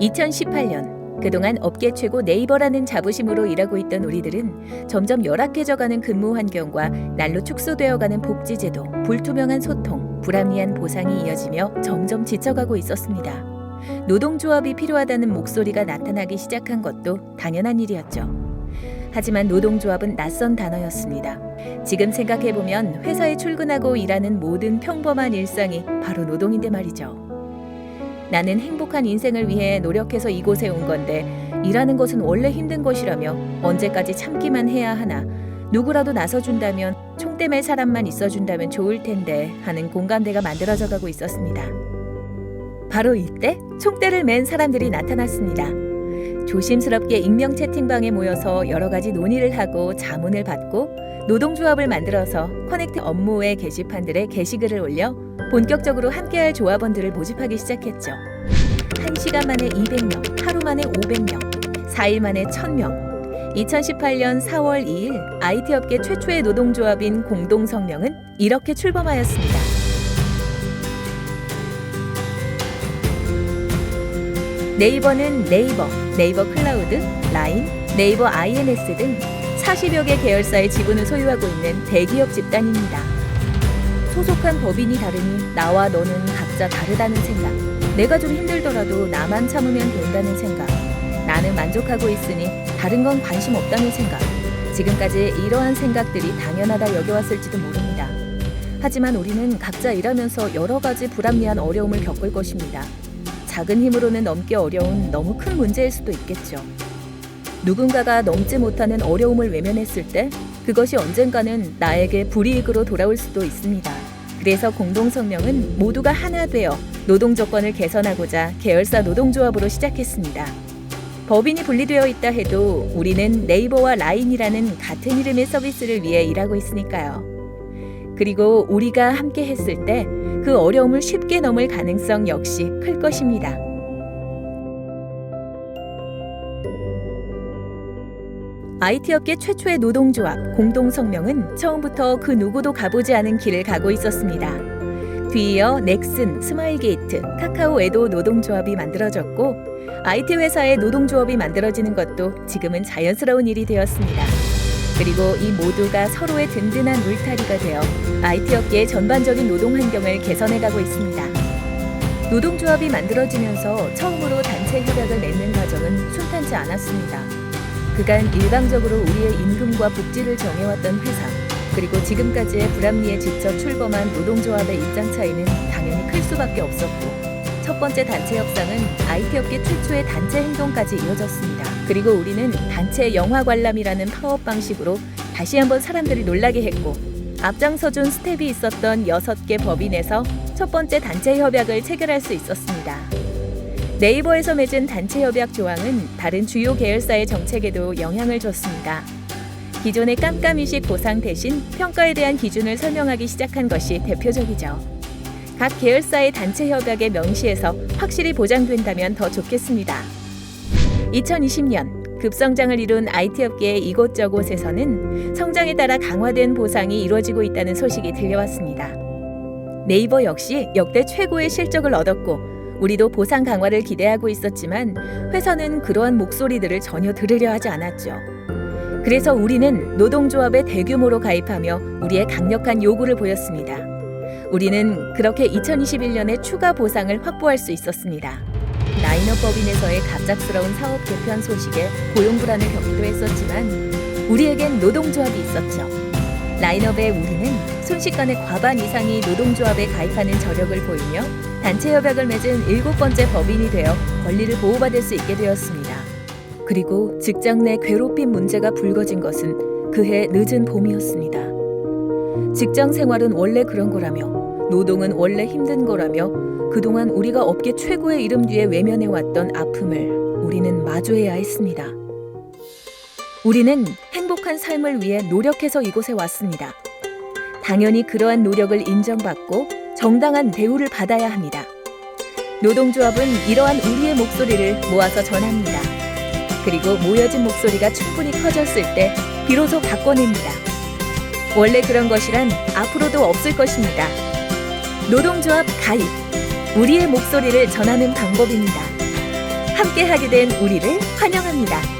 2018년 그동안 업계 최고 네이버라는 자부심으로 일하고 있던 우리들은 점점 열악해져가는 근무 환경과 날로 축소되어가는 복지제도, 불투명한 소통, 불합리한 보상이 이어지며 점점 지쳐가고 있었습니다. 노동조합이 필요하다는 목소리가 나타나기 시작한 것도 당연한 일이었죠. 하지만 노동조합은 낯선 단어였습니다. 지금 생각해보면 회사에 출근하고 일하는 모든 평범한 일상이 바로 노동인데 말이죠. 나는 행복한 인생을 위해 노력해서 이곳에 온 건데 일하는 것은 원래 힘든 것이라며 언제까지 참기만 해야 하나 누구라도 나서준다면 총대 맬 사람만 있어준다면 좋을 텐데 하는 공감대가 만들어져 가고 있었습니다. 바로 이때 총대를 맨 사람들이 나타났습니다. 조심스럽게 익명 채팅방에 모여서 여러 가지 논의를 하고 자문을 받고 노동조합을 만들어서 커넥트 업무의 게시판들에 게시글을 올려 본격적으로 함께할 조합원들을 모집하기 시작했죠. 1시간 만에 200명, 하루 만에 500명, 4일 만에 1000명. 2018년 4월 2일 IT 업계 최초의 노동조합인 공동성명은 이렇게 출범하였습니다. 네이버는 네이버, 네이버 클라우드, 라인, 네이버 INS 등 40여 개 계열사의 지분을 소유하고 있는 대기업 집단입니다. 소속한 법인이 다르니 나와 너는 각자 다르다는 생각. 내가 좀 힘들더라도 나만 참으면 된다는 생각. 나는 만족하고 있으니 다른 건 관심 없다는 생각. 지금까지 이러한 생각들이 당연하다 여겨왔을지도 모릅니다. 하지만 우리는 각자 일하면서 여러 가지 불합리한 어려움을 겪을 것입니다. 작은 힘으로는 넘기 어려운 너무 큰 문제일 수도 있겠죠. 누군가가 넘지 못하는 어려움을 외면했을 때 그것이 언젠가는 나에게 불이익으로 돌아올 수도 있습니다. 그래서 공동성명은 모두가 하나 되어 노동 조건을 개선하고자 계열사 노동조합으로 시작했습니다. 법인이 분리되어 있다 해도 우리는 네이버와 라인이라는 같은 이름의 서비스를 위해 일하고 있으니까요. 그리고 우리가 함께 했을 때 그 어려움을 쉽게 넘을 가능성 역시 클 것입니다. IT 업계 최초의 노동조합 공동성명은 처음부터 그 누구도 가보지 않은 길을 가고 있었습니다. 뒤이어 넥슨, 스마일게이트, 카카오에도 노동조합이 만들어졌고 IT 회사의 노동조합이 만들어지는 것도 지금은 자연스러운 일이 되었습니다. 그리고 이 모두가 서로의 든든한 울타리가 되어 IT 업계의 전반적인 노동 환경을 개선해가고 있습니다. 노동조합이 만들어지면서 처음으로 단체 협약을 맺는 과정은 순탄치 않았습니다. 그간 일방적으로 우리의 임금과 복지를 정해왔던 회사, 그리고 지금까지의 불합리에 지쳐 출범한 노동조합의 입장 차이는 당연히 클 수밖에 없었고, 첫 번째 단체 협상은 IT 업계 최초의 단체 행동까지 이어졌습니다. 그리고 우리는 단체 영화 관람이라는 파업 방식으로 다시 한번 사람들을 놀라게 했고, 앞장서준 스텝이 있었던 여섯 개 법인에서 첫 번째 단체 협약을 체결할 수 있었습니다. 네이버에서 맺은 단체 협약 조항은 다른 주요 계열사의 정책에도 영향을 줬습니다. 기존의 깜깜이식 보상 대신 평가에 대한 기준을 설명하기 시작한 것이 대표적이죠. 각 계열사의 단체 협약에 명시해서 확실히 보장된다면 더 좋겠습니다. 2020년 급성장을 이룬 IT 업계의 이곳저곳에서는 성장에 따라 강화된 보상이 이루어지고 있다는 소식이 들려왔습니다. 네이버 역시 역대 최고의 실적을 얻었고 우리도 보상 강화를 기대하고 있었지만 회사는 그러한 목소리들을 전혀 들으려 하지 않았죠. 그래서 우리는 노동조합에 대규모로 가입하며 우리의 강력한 요구를 보였습니다. 우리는 그렇게 2021년에 추가 보상을 확보할 수 있었습니다. 라인업 법인에서의 갑작스러운 사업 개편 소식에 고용 불안을 겪기도 했었지만 우리에겐 노동조합이 있었죠. 라인업의 우리는 순식간에 과반 이상이 노동조합에 가입하는 저력을 보이며 단체 협약을 맺은 일곱 번째 법인이 되어 권리를 보호받을 수 있게 되었습니다. 그리고 직장 내 괴롭힘 문제가 불거진 것은 그해 늦은 봄이었습니다. 직장 생활은 원래 그런 거라며 노동은 원래 힘든 거라며 그동안 우리가 업계 최고의 이름 뒤에 외면해왔던 아픔을 우리는 마주해야 했습니다. 우리는 행복한 삶을 위해 노력해서 이곳에 왔습니다. 당연히 그러한 노력을 인정받고 정당한 대우를 받아야 합니다. 노동조합은 이러한 우리의 목소리를 모아서 전합니다. 그리고 모여진 목소리가 충분히 커졌을 때 비로소 바꿔냅니다. 원래 그런 것이란 앞으로도 없을 것입니다. 노동조합 가입. 우리의 목소리를 전하는 방법입니다. 함께하게 된 우리를 환영합니다.